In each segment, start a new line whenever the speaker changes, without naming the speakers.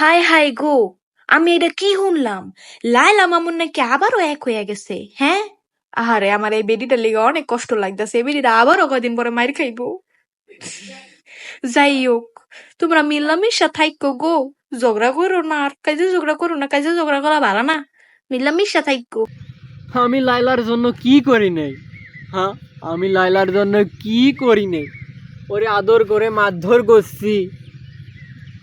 হায় হায় গো, আমি এটা কি শুনলাম? লাইলা মামুন নাকি আবারও এক হয়ে গেছে হ্যাঁ? আহারে, আমার এই বেডিটার লিগে অনেক কষ্ট লাগতেছে, এই বেডিটা আবারও কদিন পরে মার খাইবো? যাই হোক, তোমরা মিলামিশা থাইকো গো, ঝগড়া করো না, আর কাজে ঝগড়া করো না, কাজে ঝগড়া করা ভালো না, মিলামিশা থাইকো।
আমি লাইলার জন্য কি করি নাই? হ্যাঁ আমি লাইলার জন্য কি করি নাই? ওরে আদর করে মারধর করছি।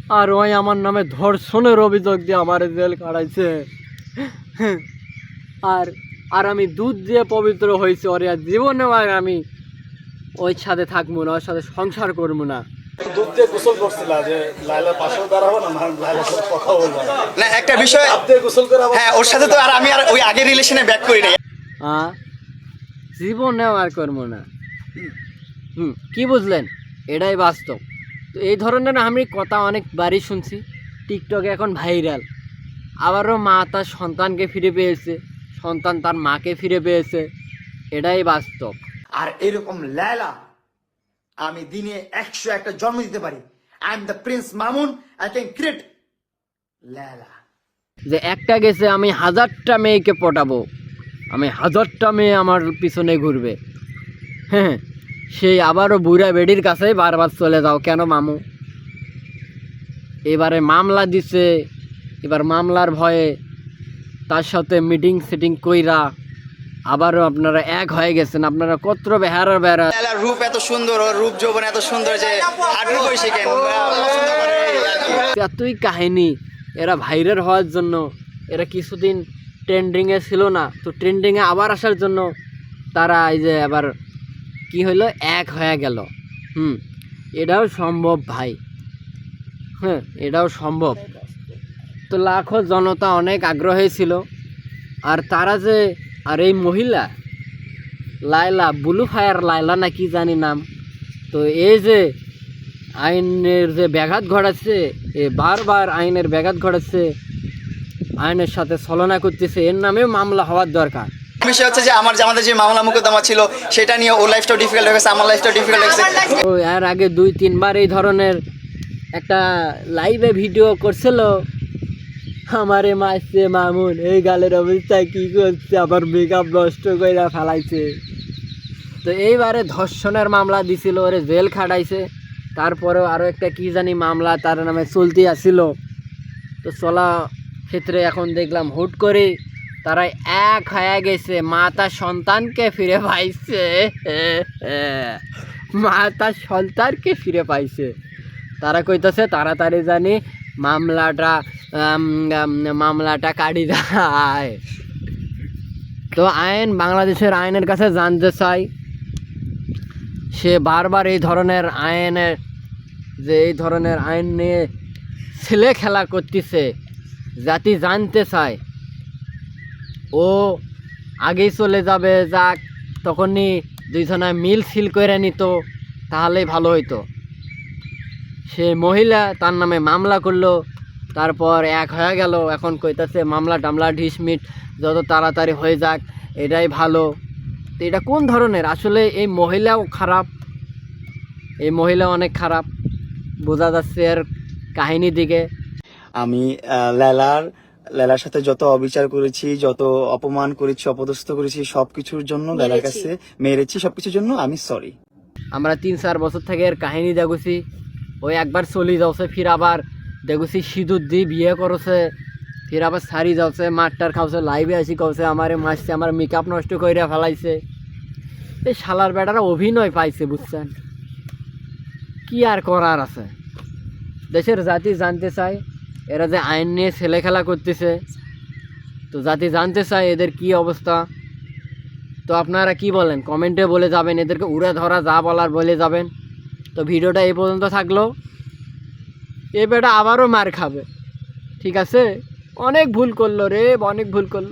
আর ওই আমার নামে ধর্ষণের অভিযোগ দিয়ে আমার জেল কাটাইছে। আর আর আমি দুধ দিয়ে পবিত্র হয়েছি ওরে আর জীবনে আর আমি ওই সাথে থাকব না ওর সাথে সংসার করব না।
দুধ দিয়ে গোসল করছিল যে লাইলার পাশেও দাঁড়াবো না লাইলার সাথে কথা বলব না।
না একটা বিষয়
গোসল করে
হ্যাঁ ওর সাথে তো আর আমি আর ওই আগের রিলেশনে ব্যাক করি নাই।
হ্যাঁ জীবনেও আর করব না। হুম কি বুঝলেন? এটাই বাস্তব। তো এই ধরনের আমি কথা অনেকবারই শুনছি টিকটকে এখন ভাইরাল আবারও মা তার সন্তানকে ফিরে পেয়েছে সন্তান তার মাকে ফিরে পেয়েছে এটাই বাস্তব।
আর এরকম লায়লা আমি দিনে একশো একটা জন্ম দিতে পারি। I am the prince Mamun I can create Laila
যে একটা গেছে আমি হাজারটা মেয়েকে পটাবো আমি হাজারটা মেয়ে আমার পিছনে ঘুরবে। হ্যাঁ। সেই আবারও বুড়া বেডির কাছেই বারবার চলে যাও। কেন মামু? এবারে মামলা দিছে এবার মামলার ভয়ে তার সাথে মিটিং সিটিং কইরা আবারও আপনারা এক হয়ে গেছেন। আপনারা কত্র বেহারা
লায়লার রূপ এত সুন্দর ওর রূপ যৌবন এত সুন্দর যে।
এতই কাহিনী এরা ভাইরাল হওয়ার জন্য এরা কিছুদিন ট্রেন্ডিংয়ে ছিল না। তো ট্রেন্ডিংয়ে আবার আসার জন্য তারা এই যে আবার কি হইল এক হয়ে গেল। হুম, এটাও সম্ভব ভাই। হ্যাঁ এটাও সম্ভব। তো লাখো জনতা অনেক আগ্রহী ছিল। আর তারা যে, আর এই মহিলা লাইলা ব্লু ফায়ার লাইলা না কি জানি নাম। তো এই যে আইনের যে ব্যাঘাত ঘটাচ্ছে, এ বারবার আইনের ব্যাঘাত ঘটাচ্ছে, আইনের সাথে ছলনা করতেছে, এর নামেও মামলা হওয়ার দরকার।
বিষয় হচ্ছে যে আমার যে আমাদের যে মামলা মোকদ্দমা ছিল, সেটা নিয়ে ওর লাইফটাও ডিফিকাল্ট হয়ে গেছে, আমার লাইফটাও ডিফিকাল্ট হয়ে গেছে।
তো এর আগে দুই, তিনবার এই ধরনের একটা লাইভে ভিডিও করছিল। আমারে মাসছে মামুন, এই গালের অবস্থা কি করছে? আবার মেকআপ নষ্ট করে ফেলাইছে। তো এইবারে ধর্ষণের মামলা দিছিল, ওরে জেল খাটাইছে। তারপরেও আরও একটা কি জানি মামলা, তার নামে চলতি আসছিল তো চলা ক্ষেত্রে এখন দেখলাম হুট করে তারা এক হয়ে গেছে। মা তার সন্তানকে ফিরে পাইছে। মা তার সন্তানকে ফিরে পাইছে। তারা কইতেছে, তাড়াতাড়ি জানি, মামলাটা মামলাটা কাটি দেয় তো আইন, বাংলাদেশের আইনের কাছে জানতে চাই, সে বারবার এই ধরনের আইনের, যে এই ধরনের আইন নিয়ে ছেলে খেলা করতেছে, জাতি জানতে চায়। ও আগেই চলে যাবে, যাক, তখনই দুইজনা মিল সিল করে নিত, তাহলেই ভালো হইতো। সে মহিলা তার নামে মামলা করল, তারপর এক হয়ে গেল, এখন কইতাছে মামলা টামলা ঢিসমিট যত তাড়াতাড়ি হয়ে যাক, এটাই ভালো। তো এটা কোন ধরনের? আসলে এই মহিলাও খারাপ, এই মহিলা অনেক খারাপ। বোঝা যাচ্ছে এর কাহিনী দিকে।
আমি লালার লালার সাথে যত অবিচার করেছি যত অপমান করেছি অপদস্থ করেছি সবকিছুর জন্য লালার কাছে মেরেছি সবকিছুর জন্য আমি সরি
আমরা তিন চার বছর থেকে এর কাহিনী দেখেছি। ওই একবার চলি যাচ্ছে ফির আবার দেখেছি সিঁদুর দিয়ে বিয়ে করছে ফির আবার সারি যাচ্ছে মাঠটার খাওছে লাইভে আসি খাওছে আমার মাসছে আমার মেকআপ নষ্ট করে ফেলাইছে। এই শালার বেটারা অভিনয় পাইছে বুঝছেন? কি আর করার আছে? দেশের জাতি জানতে চায় এরা যে আইন নিয়ে ছেলে খেলা করতেছে। তো জাতি জানতে চায় এদের কি অবস্থা। তো আপনারা কি বলেন? কমেন্টে বলে যাবেন, এদেরকে উড়ে ধরা যা বলার বলে যাবেন। তো ভিডিওটা এই পর্যন্ত থাকল। এ বেটা আবারও মার খাবে। ঠিক আছে? অনেক ভুল করল রে, অনেক ভুল করল।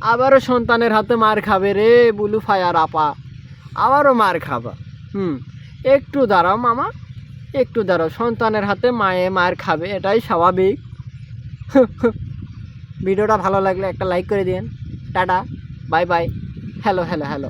আবারও সন্তানের হাতে মার খাবে রে, বুলু ফায়ার আপা। আবারও মার খাবা। হুম, একটু দাঁড়াও মামা, একটু দাঁড়াও। সন্তানের হাতে মায়ে মার খাবে, এটাই স্বাভাবিক। ভিডিওটা ভালো লাগলে একটা লাইক করে দিন। Tata bye bye hello hello hello